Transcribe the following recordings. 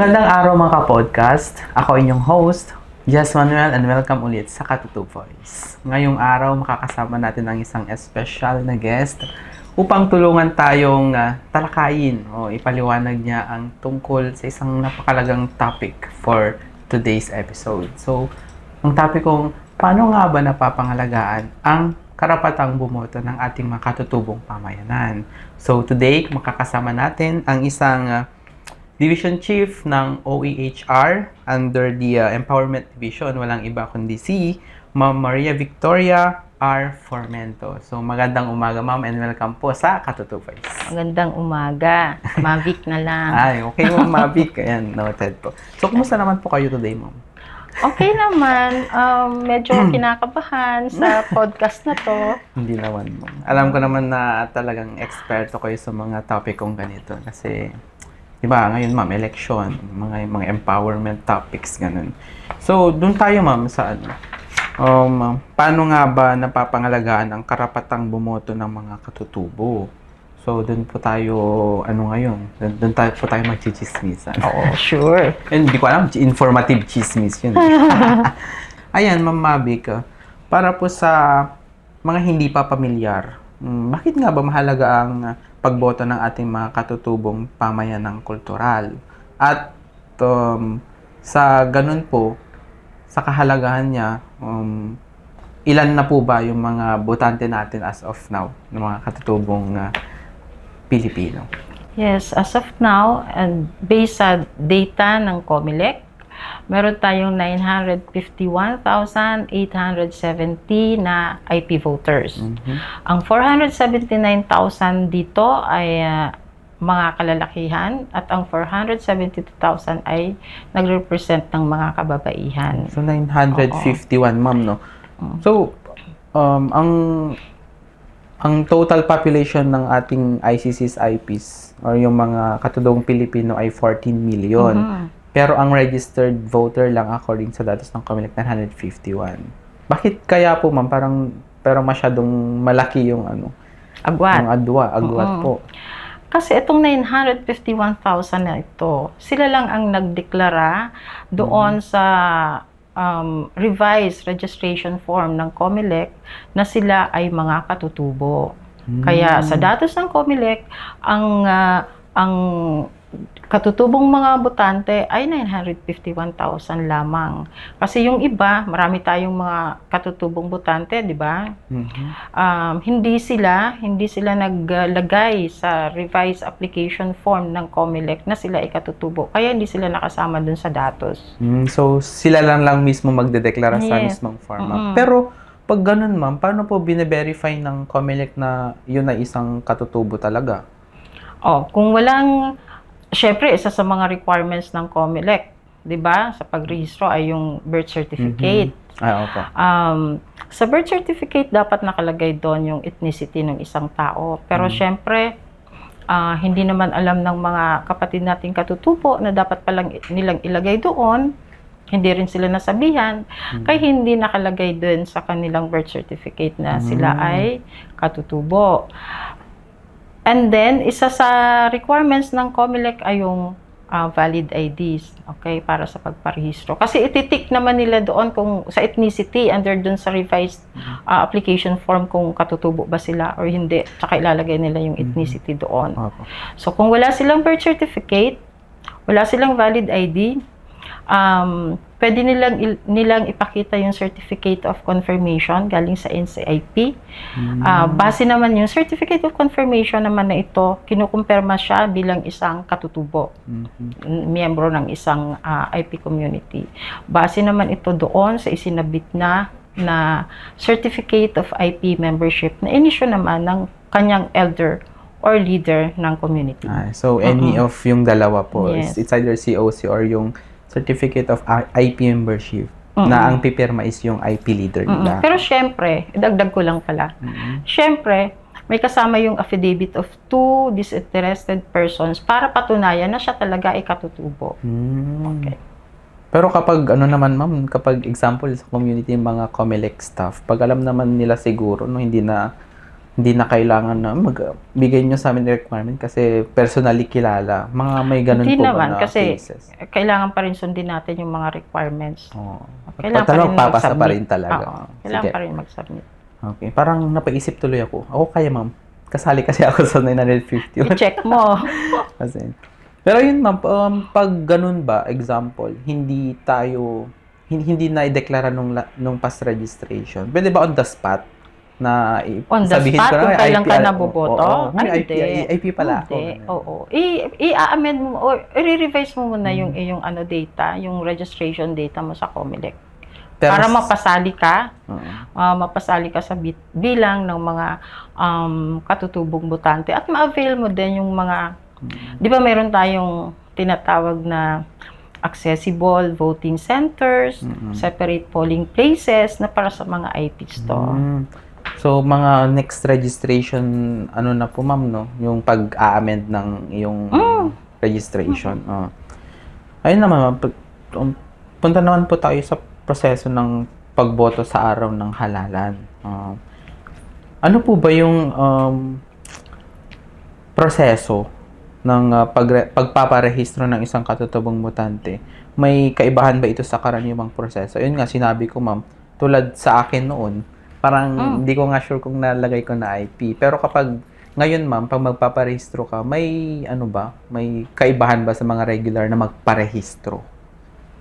Magandang araw mga ka-podcast. Ako inyong host, Jess Manuel and welcome ulit sa Katutu Voice. Ngayong araw makakasama natin ang isang special na guest upang tulungan tayong ah, talakayin o ipaliwanag niya ang tungkol sa isang napakalagang topic for today's episode. So, ang topic kong paano nga ba napapangalagaan ang karapatang bumoto ng ating mga katutubong pamayanan. So, today makakasama natin ang isang ah, Division Chief ng OEHR under the uh, Empowerment Division, walang iba kundi si Ma'am Maria Victoria R. Formento. So magandang umaga ma'am and welcome po sa Katutu Voice. Magandang umaga. Mavic na lang. Ay, okay ma'am Mavic. Ayan, noted po. So kumusta naman po kayo today ma'am? Okay naman. Um, medyo kinakabahan sa podcast na to. Hindi naman ma'am. Alam ko naman na talagang eksperto kayo sa mga topic kong ganito kasi Di ba, ngayon ma'am, election, mga mga empowerment topics, ganun. So, doon tayo ma'am sa ano, um, paano nga ba napapangalagaan ang karapatang bumoto ng mga katutubo? So, doon po tayo, ano ngayon, doon, tayo po tayo magchichismis. Oo, sure. Eh, Hindi ko alam, informative chismis yun. Ayan, Ma'am Mavic, ah, para po sa mga hindi pa pamilyar, mm, bakit nga ba mahalaga ang pagboto ng ating mga katutubong pamayanang kultural? At um, sa ganun po, sa kahalagahan niya, um, ilan na po ba yung mga botante natin as of now, ng mga katutubong ah, Pilipino? Yes, as of now, and based sa data ng COMELEC, meron tayong 951,870 na IP voters. Mhm. Ang 479,000 dito ay ah, mga kalalakihan at ang 472,000 ay nagrepresent ng mga kababaihan. So 951 ma'am no. So um ang ang total population ng ating ICC's IPs or yung mga katudong Pilipino ay 14 million. Mhm. Pero ang registered voter lang according sa datos ng Comelec 951. Bakit kaya po ma'am parang pero masyadong malaki yung ano, Agwat. yung adwa, agwat Oo. po. Kasi itong 951,000 na ito, sila lang ang nagdeklara doon sa um, revised registration form ng COMELEC na sila ay mga katutubo. Kaya sa datos ng COMELEC, ang ah, ang katutubong mga botante ay 951,000 lamang. Kasi yung iba, marami tayong mga katutubong botante, di ba? Mhm. um, hindi sila hindi sila naglagay sa revised application form ng COMELEC na sila ay katutubo. Kaya hindi sila nakasama dun sa datos. Mm, so sila lang lang mismo magdedeklara sa Yes. mismong form. ma'am. Mm-mm. Pero pag ganun ma'am, paano po bine-verify ng COMELEC na yun ay isang katutubo talaga? Oh, kung walang syempre isa sa mga requirements ng COMELEC, 'di ba? Sa pagrehistro ay yung birth certificate. Ah, opo. Um, sa birth certificate dapat nakalagay doon yung ethnicity ng isang tao. Pero Mm. syempre ah, hindi naman alam ng mga kapatid nating katutubo na dapat palang nilang ilagay doon. Hindi rin sila nasabihan. Mm. Kaya hindi nakalagay doon sa kanilang birth certificate na sila Mm. ay katutubo. And then, isa sa requirements ng COMELEC ay yung ah, valid IDs, okay, para sa pagparehistro. Kasi ititik naman nila doon kung sa ethnicity under doon sa revised ah, application form kung katutubo ba sila or hindi. Tsaka ilalagay nila yung ethnicity doon. So, kung wala silang birth certificate, wala silang valid ID, um, pwede nilang, il- nilang ipakita yung certificate of confirmation galing sa NCIP. Mm. Ah, base naman yung certificate of confirmation naman na ito, kinukumpirma siya bilang isang katutubo, Mhm. n- miyembro ng isang ah, IP community. Base naman ito doon sa isinabit na na certificate of IP membership na inisyo naman ng kanyang elder or leader ng community. Ah, so any of yung dalawa po, Yes. it's either COC or yung Certificate of IP membership Mm-mm. na ang pipirma is yung IP leader nila. Pero syempre, dagdag ko lang pala. Mhm. Syempre, may kasama yung affidavit of two disinterested persons para patunayan na siya talaga ay katutubo. Hmm. Okay. Pero kapag ano naman ma'am, kapag example sa community yung mga COMELEC staff, pag alam naman nila siguro no hindi na hindi na kailangan na magbigay nyo sa amin ng requirement kasi personally kilala. Mga may ganun Hindi po naman, ba na kasi cases? kailangan pa rin sundin natin yung mga requirements. Oo. Kailangan pa rin papasa pa mag-submit. rin talaga. Oo, kailangan Sige. pa rin mag-submit. Okay. Parang napaisip tuloy ako. Ako kaya, ma'am. Kasali kasi ako sa 950. I-check mo. kasi. Pero yun, ma'am, um, pag ganun ba, example, hindi tayo, hin- hindi na i-deklara nung, nung past registration. Pwede ba on the spot na On the sabihin spot, ko na, kung kailan ka naboboto? Oo, oo. Ay, IP, hindi. IP pala ako. Hindi, oo. I-amend mo, o i-revise mo muna Hmm. yung iyong ano data, yung registration data mo sa Comelec. Pero para mapasali ka, Oo. ah, mapasali ka sa bit- bilang ng mga um, katutubong botante at ma-avail mo din yung mga, Hmm. di ba meron tayong tinatawag na accessible voting centers, Mm-mm. separate polling places na para sa mga IPs to. Mm. So, mga next registration, ano na po, ma'am, no? Yung pag-a-amend ng iyong Mm. registration. Oh. Ayun naman, ma'am. Pag- um, punta naman po tayo sa proseso ng pagboto sa araw ng halalan. Ah, ano po ba yung um, proseso ng ah, pagre- pagpaparehistro ng isang katutubong botante? May kaibahan ba ito sa karaniwang proseso? Yun nga, sinabi ko, ma'am, tulad sa akin noon, parang Mm. hindi ko nga sure kung nalagay ko na IP. Pero kapag ngayon, ma'am, pag magpaparehistro ka, may ano ba? May kaibahan ba sa mga regular na magparehistro?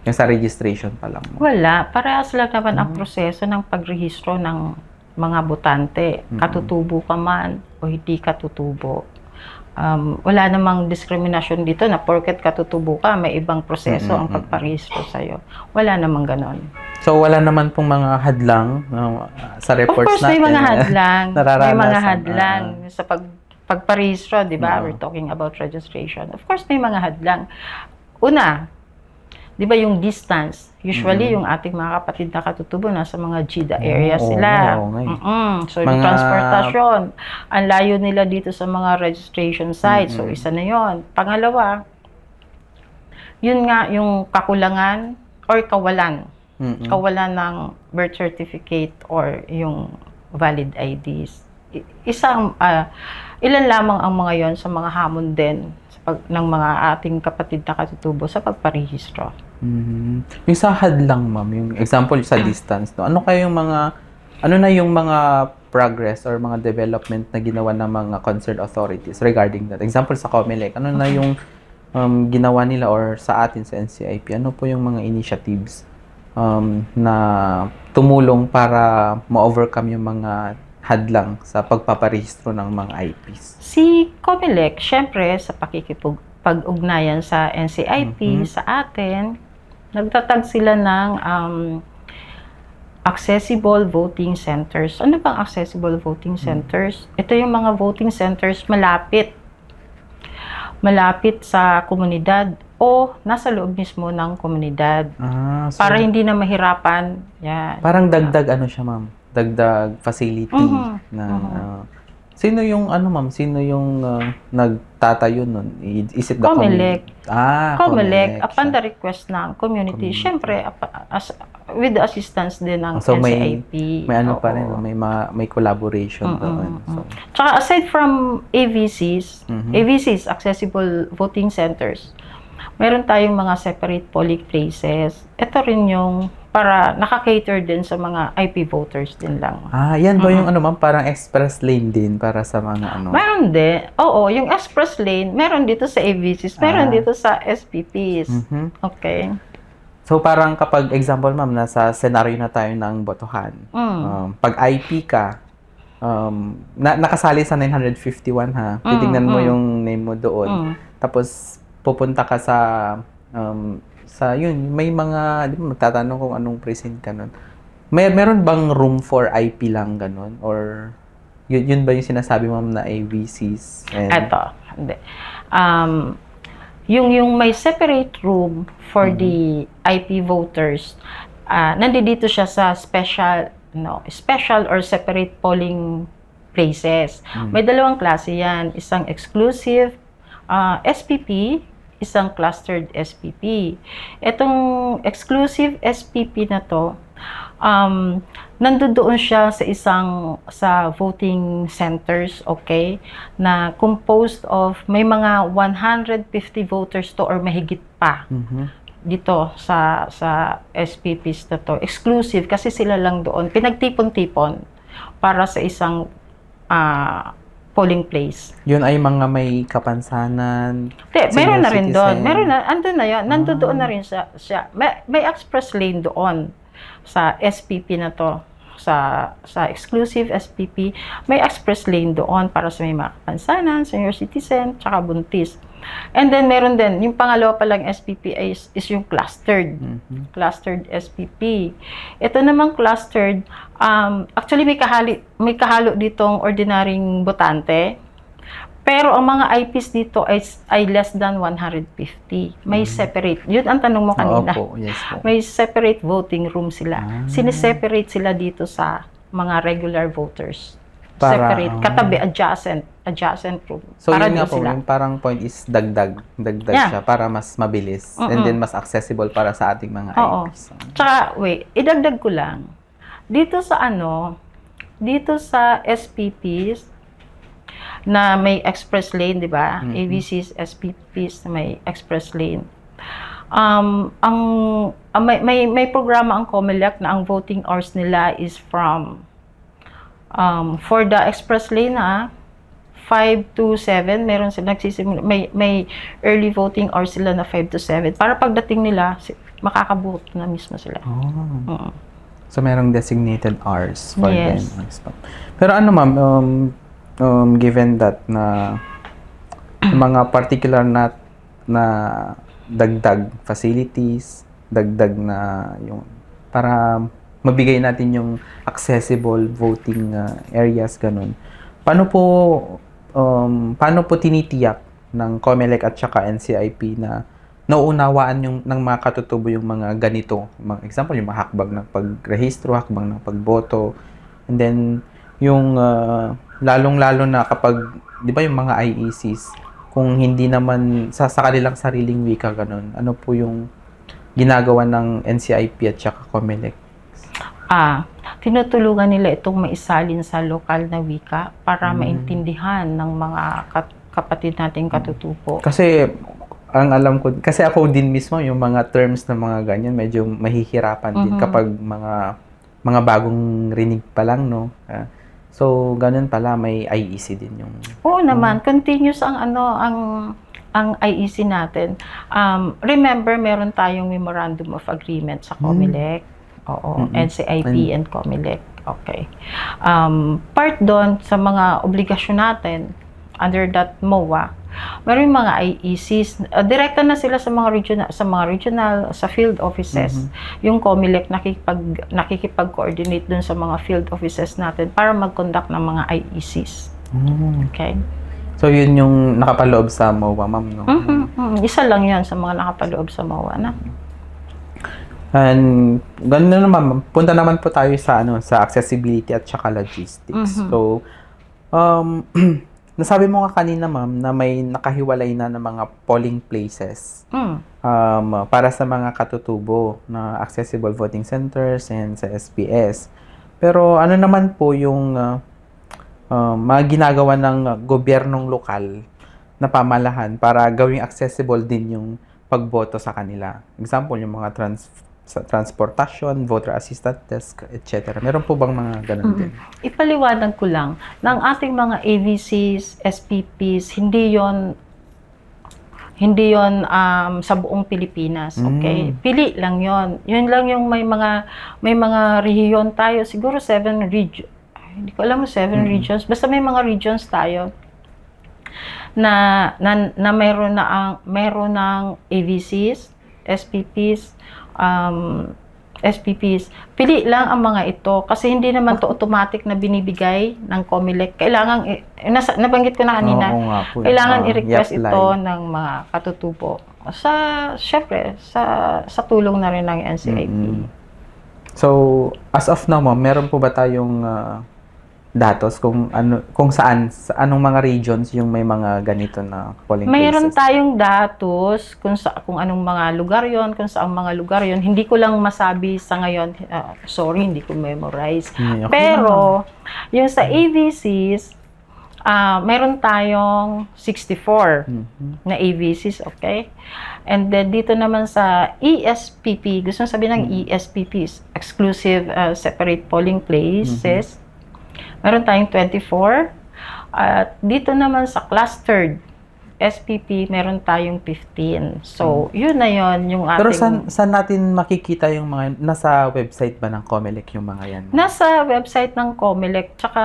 Yung sa registration pa lang. Wala. Parehas lang naman ang Mm. proseso ng pagrehistro ng mga botante. Katutubo ka man o hindi katutubo. Um, wala namang diskriminasyon dito na porket katutubo ka, may ibang proseso Mm, ang pagparehistro sa'yo. Wala namang ganon. So, wala naman pong mga hadlang uh, sa Of reports course, may natin. mga hadlang. may mga hadlang sa pag pagparehistro, di ba? Oo. We're talking about registration. Of course, may mga hadlang. Una, di ba yung distance? Usually, Mhm. yung ating mga kapatid na katutubo, nasa mga GIDA area Oo, sila. Mm-mm. So, yung Mga- transportasyon, ang layo nila dito sa mga registration sites. So, Mhm. isa na yon. Pangalawa, yun nga, yung kakulangan or kawalan Mm-mm. kawalan ng birth certificate or yung valid IDs. Isang, ah, ilan lamang ang mga yon sa mga hamon din pag, ng mga ating kapatid na katutubo sa pagparehistro. Mhm. Yung sa hadlang, ma'am, yung example sa distance, no? ano kayo yung mga, ano na yung mga progress or mga development na ginawa ng mga concerned authorities regarding that? Example sa COMELEC, ano na yung um, ginawa nila or sa atin sa NCIP? Ano po yung mga initiatives um, na tumulong para ma-overcome yung mga hadlang sa pagpaparehistro ng mga IPs? Si COMELEC, syempre, sa pakikipag-ugnayan sa NCIP, Mhm. sa atin, nagtatag sila ng um, accessible voting centers. Ano bang accessible voting centers? Ito yung mga voting centers malapit. Malapit sa komunidad o nasa loob mismo ng komunidad. Ah, so, Para hindi na mahirapan. Yan. Parang dagdag ano siya, ma'am? Dagdag facility Mhm, na ah, Sino yung ano, ma'am? Sino yung ah, nagtatayo nun? I- Is it the Comelec. commu- Ah, COMELEC, upon the request ng community, Community. syempre, apa- as, with the assistance din ng So, may- NCIP. May ano pa rin, may ma- may collaboration Mm, doon. mm, So, Tsaka aside from AVCs, mhm. AVCs, Accessible Voting Centers, meron tayong mga separate polling places. Ito rin yung para nakakater din sa mga IP voters din lang. Ah, yan ba yung Mhm. ano, ma'am? Parang express lane din para sa mga ano? Meron din. Oo, yung express lane, meron dito sa AVCs, meron Ah. dito sa SPPs. Mhm. Okay. So, parang kapag, example, ma'am, nasa senaryo na tayo ng botohan. Mm. Um, pag IP ka, um, na, nakasali sa 951 ha, Mm, titingnan mo mm. yung name mo doon. Mm. Tapos pupunta ka sa um, sa yun, may mga di ba magtatanong kung anong precinct ka nun. May meron bang room for IP lang ganun or yun, yun ba yung sinasabi mo na AVCs? And, Eto, hindi. Um, yung, yung may separate room for Mhm. the IP voters, ah nandito siya sa special, no, special or separate polling places. Mm. May dalawang klase yan. Isang exclusive ah, SPP, isang clustered SPP. Itong exclusive SPP na to, um, nandoon siya sa isang sa voting centers, okay, na composed of may mga 150 voters to or mahigit pa Mhm. dito sa sa SPPs na to. Exclusive kasi sila lang doon. Pinagtipon-tipon para sa isang ah, polling place. Yun ay mga may kapansanan. Hindi, meron na rin doon. Meron na, andun na yan. Nandun Ah. doon na rin siya. siya. May, may express lane doon sa SPP na to. Sa sa exclusive SPP, may express lane doon para sa may mga kapansanan, senior citizen, tsaka buntis. And then meron din, yung pangalawa pa lang SPP is, is yung clustered Mhm. clustered SPP. Ito namang clustered, um, actually may kahali, may kahalo ditong ordinaryong botante. Pero ang mga IPs dito ay, ay less than 150. May separate. Yun ang tanong mo kanina. Mm. Opo, yes po. May separate voting room sila. Ah. Sineseparate sila dito sa mga regular voters. Para, separate. ah. Katabi, adjacent. Adjacent room. So Para yun nga po, sila. yung parang point is dagdag. Dagdag Yeah. siya para mas mabilis. And Mm-mm. then mas accessible para sa ating mga Oo. IPs. Tsaka, wait, idagdag ko lang. Dito sa ano, dito sa SPPs, na may express lane, di ba? Mhm. AVCs, SPPs na may express lane. Um, ang, ang may, may, may programa ang COMELEC na ang voting hours nila is from um, for the express lane ah, 5 to 7, meron sila nagsisimula, may, may early voting hours sila na 5 to 7. Para pagdating nila, makakaboto na mismo sila. Oh. Oo. So merong designated hours for Yes. them. Pero ano ma'am, um, um, given that na mga particular na na dagdag facilities, dagdag na yung para mabigay natin yung accessible voting uh, areas ganun. Paano po um, paano po tinitiyak ng COMELEC at saka NCIP na nauunawaan yung ng mga katutubo yung mga ganito. Mga example, yung mga hakbang ng pagrehistro, hakbang ng pagboto. And then, yung uh, lalong-lalo na kapag, di ba yung mga IECs, kung hindi naman sa, sa kanilang sariling wika ganun, ano po yung ginagawa ng NCIP at saka COMELEC? Ah, tinutulungan nila itong maisalin sa lokal na wika para Mm. maintindihan ng mga kat- kapatid nating katutubo. Kasi, ang alam ko, kasi ako din mismo, yung mga terms ng mga ganyan, medyo mahihirapan din Mhm. kapag mga mga bagong rinig pa lang, no? Ah, so, ganun pala, may IEC din yung... Oo naman, continuous ang ano ang ang IEC natin. Um, remember, meron tayong memorandum of agreement sa COMELEC. Oo, Mm-mm. NCIP and COMELEC. Okay. Um, part doon sa mga obligasyon natin under that MOA, meron mga IECs, uh, direkta na sila sa mga regional sa mga regional sa field offices. Mhm. Yung COMELEC nakikipag nakikipag-coordinate dun sa mga field offices natin para mag-conduct ng mga IECs. Mm. Okay? So, yun yung nakapaloob sa MOA, ma'am, no? Mhm, mhm. Isa lang yan sa mga nakapaloob sa MOA na. And ganun na naman, punta naman po tayo sa ano sa accessibility at saka logistics. Mhm. So um nasabi mo nga kanina ma'am na may nakahiwalay na ng mga polling places Mm. um para sa mga katutubo na accessible voting centers and sa SPS. Pero ano naman po yung uh, uh, mga ginagawa ng gobyernong lokal na pamalahan para gawing accessible din yung pagboto sa kanila. Example, yung mga trans sa transportation, voter assistance desk, etc. Meron po bang mga ganun din? Ipaliwanag ko lang, ng ating mga AVCs, SPPs, hindi yon hindi yon um, sa buong Pilipinas, okay? Mm. Pili lang yon. Yun lang yung may mga may mga rehiyon tayo, siguro seven region. Hindi ko alam mo seven Mm. regions. Basta may mga regions tayo na na, na meron na ang meron ng AVCs, SPPs, um, SPPs. Pili lang ang mga ito kasi hindi naman to automatic na binibigay ng COMELEC. Kailangan nasa, nabanggit ko na kanina. Oo nga po. Kailangan Ah, i-request i-apply. ito ng mga katutubo. Sa, syempre, sa, sa tulong na rin ng NCIP. Mm-mm. So, as of now, ma'am, meron po ba tayong ah, datos kung ano kung saan sa anong mga regions yung may mga ganito na polling Mayroon places? tayong datos kung sa kung anong mga lugar 'yon, kung saang mga lugar 'yon. Hindi ko lang masabi sa ngayon. ah, sorry, hindi ko memorize. Hmm, okay Pero yung sa AVCs, ah mayroon tayong 64 naman. Mhm. na AVCs, okay? And then dito naman sa ESPP, gusto kong sabihin ng ESPPs, Exclusive uh, Separate Polling Places, meron tayong 24. At dito naman sa clustered SPP, meron tayong 15. So, yun na yun yung ating... Pero saan, saan natin makikita yung mga nasa website ba ng Comelec yung mga yan? Nasa website ng COMELEC, tsaka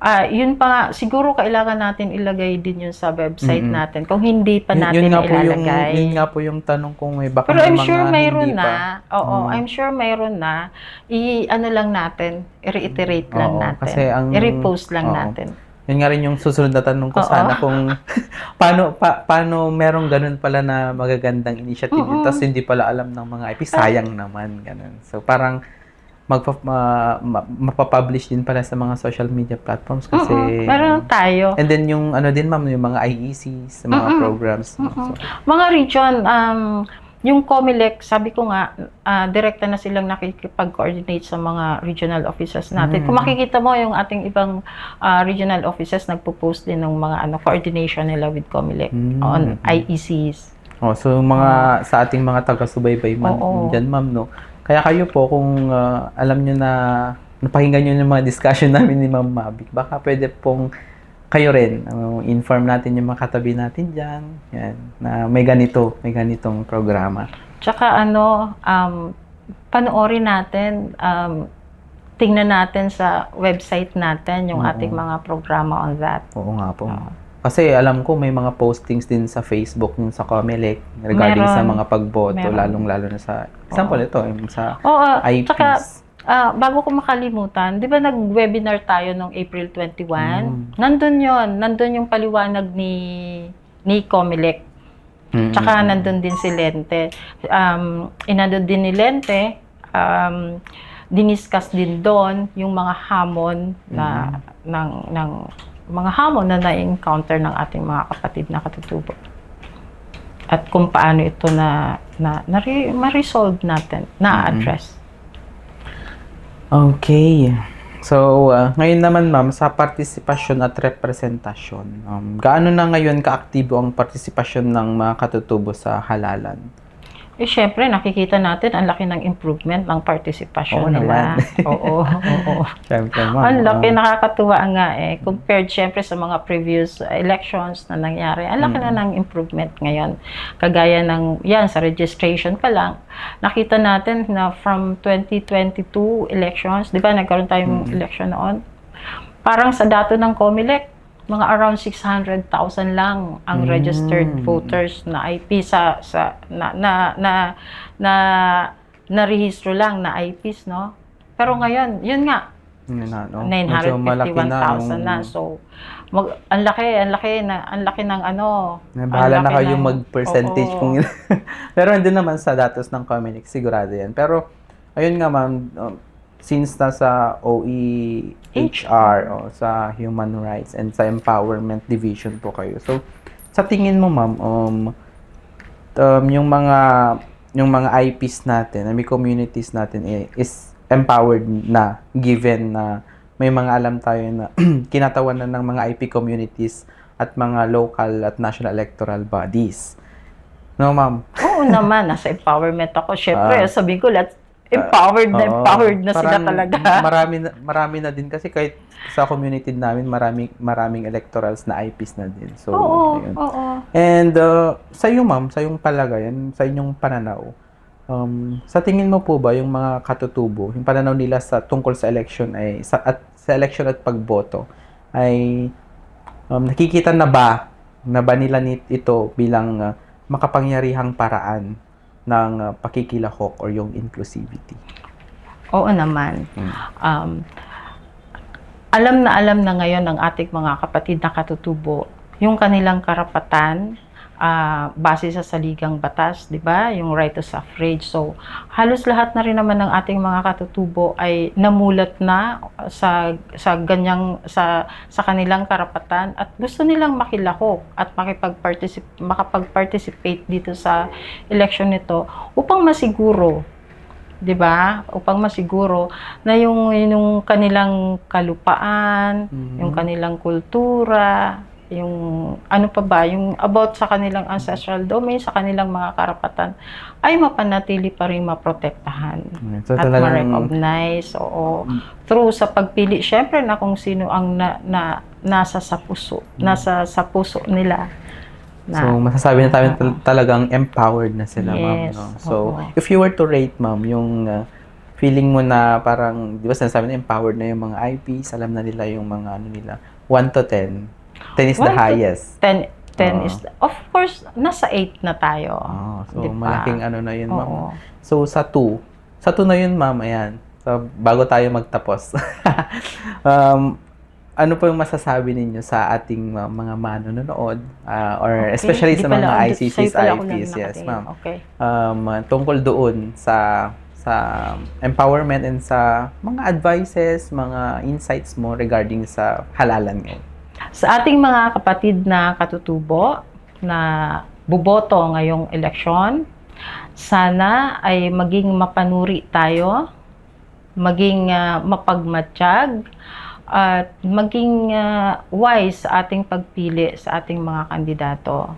ah, yun pa nga, siguro kailangan natin ilagay din yun sa website Mm-mm. natin. Kung hindi pa Yun- natin yun nga po yung ilalagay. yun nga po yung tanong kung may baka Pero may I'm mga sure mayroon hindi na. pa. Oo, Mm. I'm sure mayroon na. I-ano lang natin, i-reiterate lang Oo, natin. kasi ang- I-repost lang oo. natin. Yun nga rin yung susunod na tanong ko Oo. sana kung paano pa, paano merong ganun pala na magagandang initiative Mm-mm. tapos hindi pala alam ng mga IP sayang naman ganun. So parang magpa, ma, ma- mapapublish din pala sa mga social media platforms kasi Mm-mm, meron tayo. And then yung ano din ma'am yung mga IECs, mga Mm-mm. programs. no? Mm-mm. So, Mga region, um, yung COMELEC, sabi ko nga, ah, direkta na silang nakikipag-coordinate sa mga regional offices natin. Mm. Kung makikita mo yung ating ibang ah, regional offices, nagpo-post din ng mga ano coordination nila with COMELEC Mm. on IECs. Oh, so mga sa ating mga taga-subaybay man Oo. diyan ma'am no. Kaya kayo po kung ah, alam niyo na napakinggan niyo yung mga discussion namin ni Ma'am Mavic, baka pwede pong kayo rin ano, inform natin yung mga katabi natin diyan, yan, na may ganito, may ganitong programa. Tsaka ano, um, panoorin natin, um, tingnan natin sa website natin yung Oo. ating mga programa on that. Oo nga po. Oo. Kasi alam ko may mga postings din sa Facebook yung sa Comelec regarding Meron. sa mga pagboto, Meron. lalong-lalo na sa example ito, yung sa Oo, IPs. tsaka ah, bago ko makalimutan, di ba nag-webinar tayo noong April 21? Mm. Nandun yon nandun yung paliwanag ni ni Comelec. Mm, Tsaka nandun din si Lente. Um, inandun din ni Lente, um, diniscuss din doon yung mga hamon na ng ng mga hamon na na-encounter ng ating mga kapatid na katutubo. At kung paano ito na na, na ma-resolve natin, na-address. Okay. So, uh, ngayon naman ma'am, sa partisipasyon at representasyon, um, gaano na ngayon kaaktibo ang partisipasyon ng mga katutubo sa halalan? Eh, syempre, nakikita natin ang laki ng improvement ng Oo participation nila. naman. oo, oo. Siyempre ma'am. Ang laki, uh, nakakatuwa nga eh. Compared syempre sa mga previous elections na nangyari, ang laki na ng improvement ngayon. Kagaya ng, yan, sa registration pa lang, nakita natin na from 2022 elections, di ba, nagkaroon tayong election noon, parang sa dato ng COMELEC, mga around 600,000 lang ang registered Mm. voters na IP sa sa na na na na, na rehistro lang na IPs no pero ngayon yun nga na, no? Malaki 951,000 na, yung- so mag ang laki ang laki na ang laki ng ano Na bahala na kayo ng- mag-percentage Oo. kung yun. Pero hindi naman sa datos ng Comelec, sigurado yan. Pero, ayun nga ma'am, um, since nasa OE HR o sa Human Rights and sa Empowerment Division po kayo. So, sa tingin mo ma'am, um, um, yung mga yung mga IPs natin, mean communities natin eh, is empowered na given na may mga alam tayo na kinatawanan ng mga IP communities at mga local at national electoral bodies. No, ma'am? oo naman nasa empowerment ako syempre Ah. sabi ko let's empowered na empowered na sila talaga Marami na, marami na din kasi kahit sa community namin maraming maraming electorals na IPs na din. So, oo ayun. oo And uh, sa iyo ma'am, sa iyong palagayan, sa inyong pananaw, um, sa tingin mo po ba yung mga katutubo, yung pananaw nila sa tungkol sa election ay sa at sa election at pagboto ay um, nakikita na ba na ba nila ito bilang uh, makapangyarihang paraan ng uh, pakikilahok or yung inclusivity? oo naman Mm. um, alam na alam na ngayon ng ating mga kapatid na katutubo yung kanilang karapatan ah, base sa saligang batas, 'di ba? Yung right to suffrage. So, halos lahat na rin naman ng ating mga katutubo ay namulat na sa sa ganyang sa sa kanilang karapatan at gusto nilang makilahok at makipag-participate makapag-participate dito sa election nito upang masiguro 'di ba? Upang masiguro na yung yung kanilang kalupaan, Mhm. yung kanilang kultura, yung ano pa ba, yung about sa kanilang ancestral domain, sa kanilang mga karapatan, ay mapanatili pa rin maprotektahan. So, at talagang, ma-recognize, oo. Through sa pagpili, syempre na kung sino ang na, na, nasa sa puso, nasa sa puso nila. so, masasabi na tayo tal- talagang empowered na sila, ma'am. Yes, No? So, oo. if you were to rate, ma'am, yung uh, feeling mo na parang, di ba sinasabi na empowered na yung mga IPs, alam na nila yung mga ano nila, 1 to 10. 10 is the One to- highest. 10, 10 Oo. is, of course, nasa 8 na tayo. Oh, so, Di ba? malaking ano na yun, ma'am. Oo. So, sa 2. Sa 2 na yun, ma'am, ayan. So, bago tayo magtapos. um, ano po yung masasabi ninyo sa ating uh, mga manonood uh, or Okay. especially Di sa pala, mga andun- ICCs, pala ako IPs, yes, nakatingin. ma'am. Okay. Um, tungkol doon sa sa empowerment and sa mga advices, mga insights mo regarding sa halalan ngayon. Sa ating mga kapatid na katutubo na buboto ngayong eleksyon, sana ay maging mapanuri tayo, maging ah, mapagmatsyag, at maging ah, wise sa ating pagpili sa ating mga kandidato.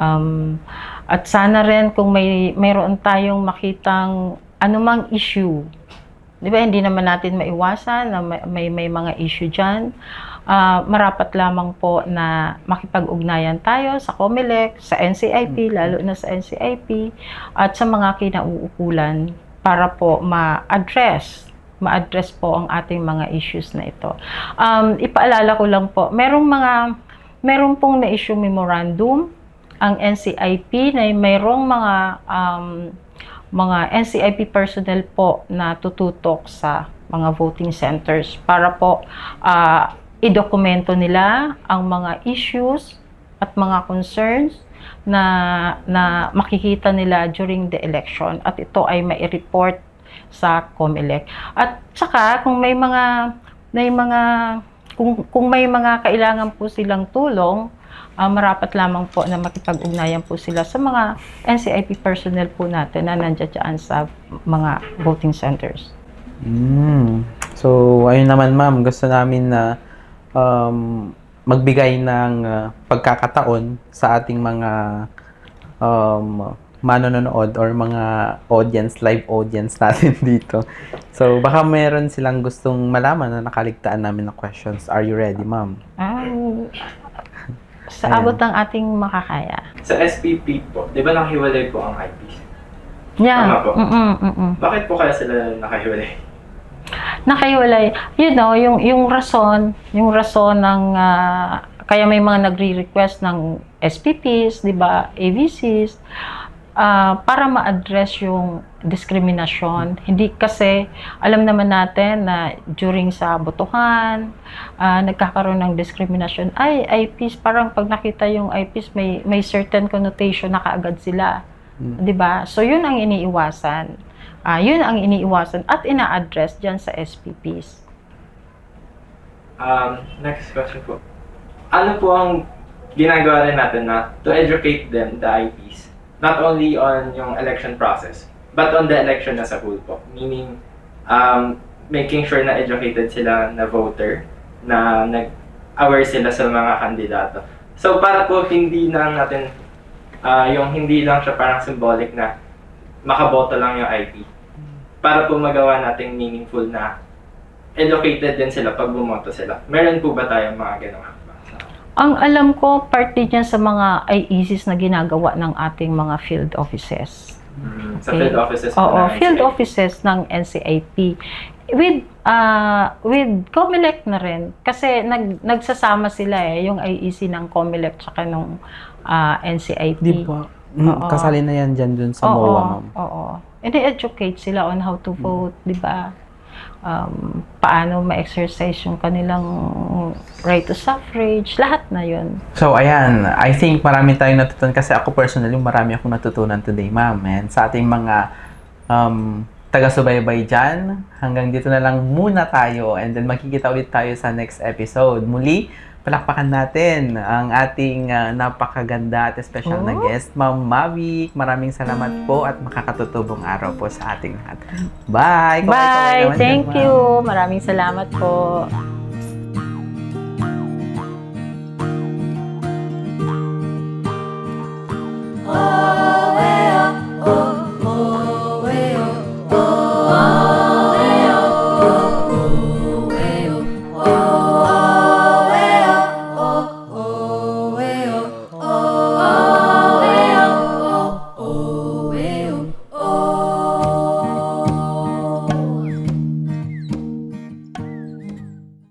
Um, at sana rin kung may mayroon tayong makitang anumang issue, di ba hindi naman natin maiwasan na may, may, may mga issue dyan, Ah, marapat lamang po na makipag-ugnayan tayo sa COMELEC, sa NCIP, lalo na sa NCIP, at sa mga kinauukulan para po ma-address ma-address po ang ating mga issues na ito. Um, ipaalala ko lang po, merong mga merong pong na-issue memorandum ang NCIP na mayroong mga um, mga NCIP personnel po na tututok sa mga voting centers para po ah, idokumento nila ang mga issues at mga concerns na na makikita nila during the election at ito ay mai-report sa COMELEC. At saka kung may mga may mga kung, kung may mga kailangan po silang tulong, ah, marapat lamang po na makipag-ugnayan po sila sa mga NCIP personnel po natin na nandiyan sa mga voting centers. Mm. So, ayun naman ma'am, gusto namin na um, magbigay ng uh, pagkakataon sa ating mga um, manonood or mga audience, live audience natin dito. So, baka meron silang gustong malaman na nakaligtaan namin na questions. Are you ready, ma'am? Ah, sa Ayan. abot ng ating makakaya. Sa SPP po, di ba nakahiwalay po ang IPs? Yeah. Tama po. Mm-mm, mm-mm. Bakit po kaya sila nakahiwalay? Nakahiwalay. You know, yung yung rason, yung rason ng ah, kaya may mga nagre-request ng SPPs, 'di ba? AVCs ah, para ma-address yung diskriminasyon. Hindi kasi alam naman natin na during sa botohan, ah, nagkakaroon ng diskriminasyon. Ay, IPs parang pag nakita yung IPs may may certain connotation na kaagad sila. Mm. 'Di ba? So yun ang iniiwasan. Ah, yun ang iniiwasan at ina-address diyan sa SPPs. Um, next question po. Ano po ang ginagawa rin natin na to educate them, the IPs, not only on yung election process, but on the election as a whole po? Meaning, um, making sure na educated sila na voter, na nag-aware sila sa mga kandidato. So, para po hindi lang natin, ah, yung hindi lang siya parang symbolic na makaboto lang yung IP. Para po magawa nating meaningful na educated din sila pag bumoto sila. Meron po ba tayong mga ganong hakbang? Ang alam ko, part din yan sa mga IECs na ginagawa ng ating mga field offices. Sa Okay. field offices po Oo, ng field NCIP. offices ng NCIP. With uh, with COMELEC na rin kasi nag nagsasama sila eh yung IEC ng COMELEC tsaka nung ah, NCIP. Di ba? Mm, Oo. kasali na yan dyan dun sa MOA, ma'am. Oo. Ini-educate sila on how to vote, di ba? um, paano ma-exercise yung kanilang right to suffrage, lahat na yun. So, ayan. I think marami tayong natutunan kasi ako personally, marami akong natutunan today, ma'am. And sa ating mga um, taga-subaybay dyan, hanggang dito na lang muna tayo. And then makikita ulit tayo sa next episode. Muli, palakpakan natin ang ating uh, napakaganda at special oh. na guest, Ma'am Mavi. Maraming salamat po at makakatutubong araw po sa ating lahat. Bye! Bye! Bye. Thank dyan, you! Maraming salamat po. Oh